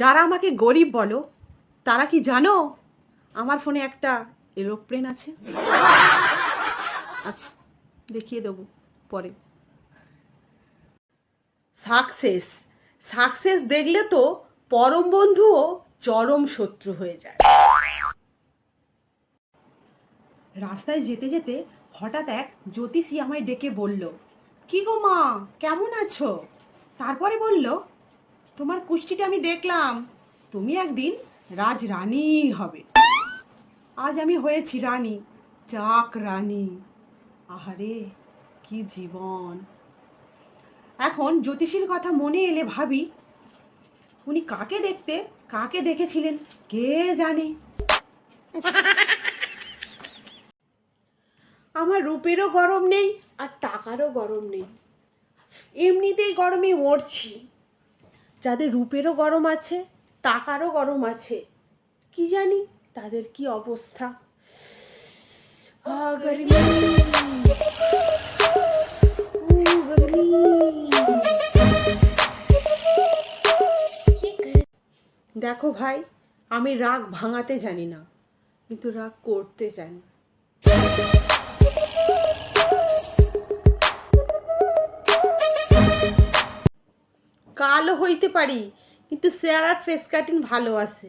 যারা আমাকে গরিব বলো, তারা কি জানো আমার ফোনে একটা এরোপ্লেন আছে? আচ্ছা দেখিয়ে দেবো পরে। সাকসেস। সাকসেস দেখলে তো পরম বন্ধুও চরম শত্রু হয়ে যায়। রাস্তায় যেতে যেতে হঠাৎ এক জ্যোতিষী আমায় ডেকে বলল, কি গো মা, কেমন আছো? তারপরে বলল তোমার কুষ্টিটা আমি দেখলাম। তুমি একদিন রাজরানী হবে। আজ আমি হয়েছি রানী, চাক রানী। আহারে, কি জীবন। এখন জ্যোতিষীর কথা মনে এলে ভাবি, উনি কাকে দেখতে, কাকে দেখেছিলেন, কে জানে? আমার রূপেরও গরম নেই আর টাকারও গরম নেই। এমনিতেই গরমে মরছি। যাদের রূপেরও গরম আছে, টাকারও গরম আছে, কি জানি তাদের কি অবস্থা। দেখো ভাই, আমি রাগ ভাঙাতে জানি না, কিন্তু রাগ করতে জানি কালো হইতে পারি, কিন্তু আর ফেস কাটিং ভালো আছে।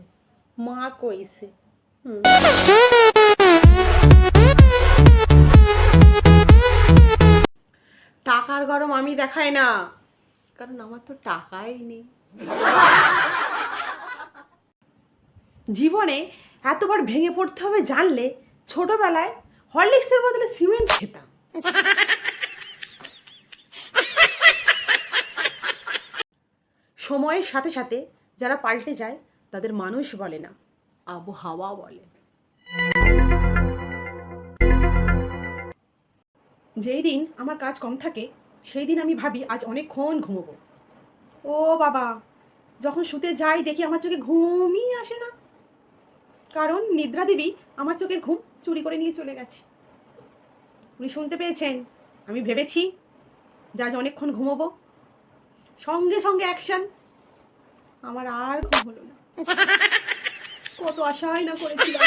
মা কইছে। টাকার গরম আমি দেখাই না, কারণ আমার তো টাকাই নেই। জীবনে এতবার ভেঙে পড়তে হবে জানলে ছোটবেলায় হরলিক্সের বদলে সিমেন্ট খেতাম। সময়ের সাথে সাথে যারা পাল্টে যায়, তাদের মানুষ বলে না আবহাওয়া বলে। যেই দিন আমার কাজ কম থাকে, সেই দিন আমি ভাবি আজ অনেকক্ষণ ঘুমোবো। ও বাবা, যখন শুতে যাই দেখি আমার চোখে ঘুমই আসে না। কারণ নিদ্রা দেবী আমার চোখের ঘুম চুরি করে নিয়ে চলে গেছে। উনি শুনতে পেয়েছেন, আমি ভেবেছি যা আজ অনেকক্ষণ ঘুমোবো। সঙ্গে সঙ্গে অ্যাকশন আমার আর ঘুম হলো না। কত আশাই না করেছিলাম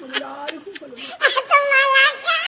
কত আর ঘুম হলো না।